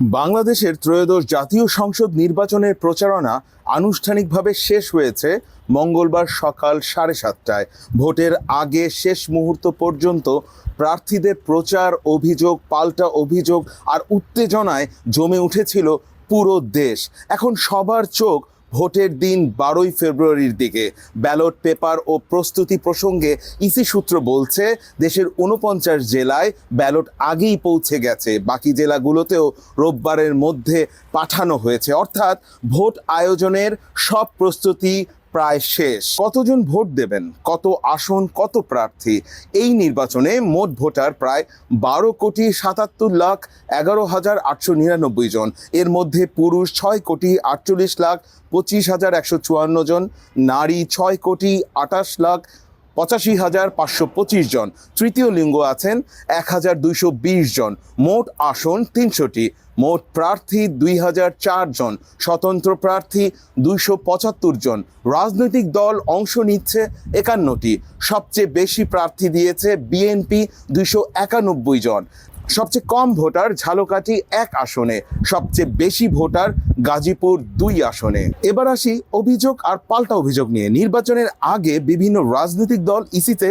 বাংলাদেশের ত্রয়োদশ জাতীয় সংসদ নির্বাচনের প্রচারণা আনুষ্ঠানিকভাবে শেষ হয়েছে মঙ্গলবার সকাল সাড়ে সাতটায়। ভোটের আগে শেষ মুহূর্ত পর্যন্ত প্রার্থীদের প্রচার অভিযোগ, পাল্টা অভিযোগ আর উত্তেজনায় জমে উঠেছিল পুরো দেশ। এখন সবার চোখ ভোটের দিন বারোই ফেব্রুয়ারির দিকে ব্যালট পেপার ও প্রস্তুতি প্রসঙ্গে ইসি সূত্র বলছে, দেশের উনপঞ্চাশ জেলায় ব্যালট আগেই পৌঁছে গেছে। বাকি জেলাগুলোতেও রোববারের মধ্যে পাঠানো হয়েছে। অর্থাৎ ভোট আয়োজনের সব প্রস্তুতি প্রায় শেষ। কতজন ভোট দেবেন? কত আসন, কত প্রার্থী? এই নির্বাচনে মোট ভোটার প্রায় বারো কোটি সাতাত্তর লাখ এগারো হাজার আটশো নিরানব্বই জন। এর মধ্যে পুরুষ ছয় কোটি আটচল্লিশ লাখ পঁচিশ হাজার একশো চুয়ান্ন জন, নারী ছয় কোটি আটাশ লাখ পঁচাশি হাজার পাঁচশো পঁচিশ জন। তৃতীয় লিঙ্গ আছেন এক হাজার দুইশো বিশ জন। মোট আসন তিনশোটি। মোট প্রার্থী দুই হাজার চার জন। স্বতন্ত্র প্রার্থী দুইশো পঁচাত্তর জন। রাজনৈতিক দল অংশ নিচ্ছে একান্নটি। সবচেয়ে বেশি প্রার্থী দিয়েছে বিএনপি দুইশো একানব্বই জন। সবচেয়ে কম ভোটার ঝালকাঠি এক আসনে, সবচেয়ে বেশি ভোটার গাজীপুর দুই আসনে। এবার আসি অভিযোগ আর পাল্টা অভিযোগ নিয়ে। নির্বাচনের আগে বিভিন্ন রাজনৈতিক দল ইসিতে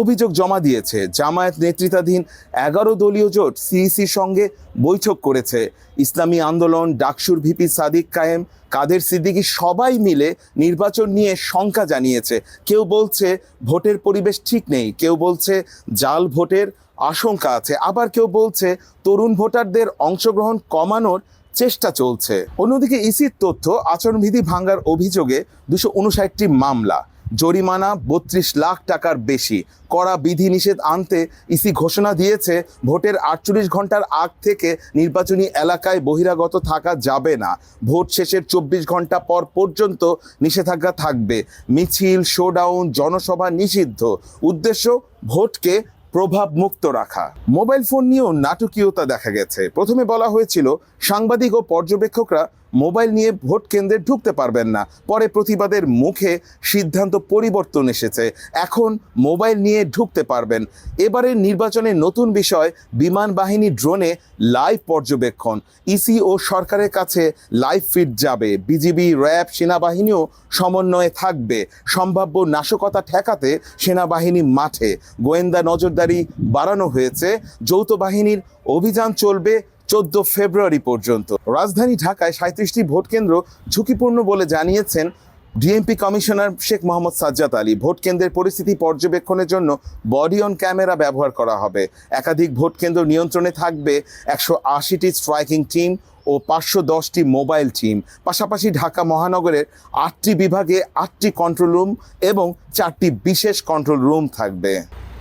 অভিযোগ জমা দিয়েছে। জামায়াত নেতৃত্বাধীন এগারো দলীয় জোট সিইসির সঙ্গে বৈঠক করেছে। ইসলামী আন্দোলন, ডাকসুর ভিপি সাদিক কায়েম, কাদের সিদ্দিকী সবাই মিলে নির্বাচন নিয়ে শঙ্কা জানিয়েছে। কেউ বলছে ভোটের পরিবেশ ঠিক নেই, কেউ বলছে জাল ভোটের আশঙ্কা আছে, আবার কেউ বলছে তরুণ ভোটারদের অংশগ্রহণ কমানোর চেষ্টা চলছে। অন্যদিকে ইসির তথ্য, আচরণবিধি ভাঙ্গার অভিযোগে দুশো উনষাটটি মামলা। জরিমানা বত্রিশ লাখ টাকার বেশি। করা বিধিনিষেধ আনতে ইসি ঘোষণা দিয়েছে, ভোটের আটচল্লিশ ঘণ্টার আগ থেকে নির্বাচনী এলাকায় বহিরাগত থাকা যাবে না। ভোট শেষের চব্বিশ ঘণ্টা পর পর্যন্ত নিষেধাজ্ঞা থাকবে। মিছিল, শোডাউন, জনসভা নিষিদ্ধ। উদ্দেশ্য, ভোটকে প্রভাব মুক্ত রাখা। মোবাইল ফোন নিয়েও নাটকীয়তা দেখা গেছে। প্রথমে বলা হয়েছিল, সাংবাদিক ও পর্যবেক্ষকরা মোবাইল নিয়ে ভোট কেন্দ্রে ঢুকতে পারবেন না। পরে প্রতিবাদের মুখে সিদ্ধান্ত পরিবর্তন এসেছে। এখন মোবাইল নিয়ে ঢুকতে পারবেন। এবারের নির্বাচনে নতুন বিষয়, বিমান বাহিনী ড্রোনে লাইভ পর্যবেক্ষণ। ইসি ও সরকারের কাছে লাইভ ফিড যাবে। বিজিবি, র্যাব, সেনাবাহিনীও সমন্বয়ে থাকবে। সম্ভাব্য নাশকতা ঠেকাতে সেনাবাহিনী মাঠে। গোয়েন্দা নজরদারি বাড়ানো হয়েছে। যৌথ বাহিনীর অভিযান চলবে চোদ্দ ফেব্রুয়ারি পর্যন্ত। রাজধানী ঢাকায় সাঁত্রিশটি ভোট কেন্দ্র ঝুঁকিপূর্ণ বলে জানিয়েছেন DMP commissioner Sheikh Mohammad Sajjad Ali. Vote কেন্দ্রের পরিস্থিতি পর্যবেক্ষণের জন্য বডি অন ক্যামেরা ব্যবহার করা হবে। একাধিক ভোট কেন্দ্র নিয়ন্ত্রণে থাকবে একশো আশিটি স্ট্রাইকিং টিম ও পাঁচশো দশটি মোবাইল টিম। পাশাপাশি ঢাকা মহানগরের আটটি বিভাগে আটটি কন্ট্রোল রুম এবং চারটি বিশেষ কন্ট্রোল রুম থাকবে।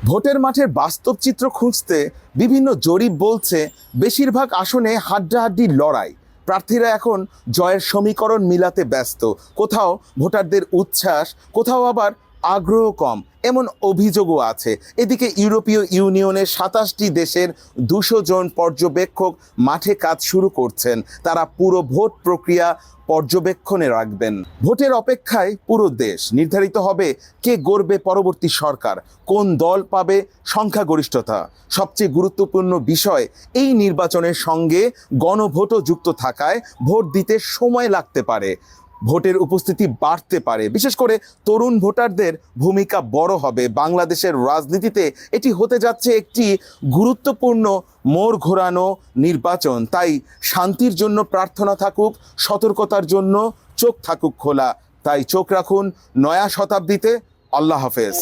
ভোটের মাঠের বাস্তব চিত্র খুঁজতে বিভিন্ন জরিপ বলছে বেশিরভাগ আসনে হাড্ডাহাড্ডি লড়াই। প্রার্থীরা এখন জয়ের সমীকরণ মিলাতে ব্যস্ত। কোথাও ভোটারদের উচ্ছ্বাস, কোথাও আবার আগ্রহ কম। এমন অভিযোগও আছে। এদিকে ইউরোপীয় ইউনিয়নের সাতাশটি দেশের দুশো জন পর্যবেক্ষক মাঠে কাজ শুরু করছেন। তারা পুরো ভোট প্রক্রিয়া পর্যবেক্ষণে রাখবেন। ভোটের অপেক্ষায় পুরো দেশ। নির্ধারিত হবে কে গড়বে পরবর্তী সরকার, কোন দল পাবে সংখ্যাগরিষ্ঠতা। সবচেয়ে গুরুত্বপূর্ণ বিষয়, এই নির্বাচনের সঙ্গে গণভোটও যুক্ত থাকায় ভোট দিতে সময় লাগতে পারে। ভোটের উপস্থিতি বাড়তে পারে। বিশেষ করে তরুণ ভোটারদের ভূমিকা বড় হবে। বাংলাদেশের রাজনীতিতে এটি হতে যাচ্ছে একটি গুরুত্বপূর্ণ মোড় ঘোরানো নির্বাচন। তাই শান্তির জন্য প্রার্থনা থাকুক, সতর্কতার জন্য চোখ থাকুক খোলা। তাই চোখ রাখুন নয়া শতাব্দীতে। আল্লাহ হাফেজ।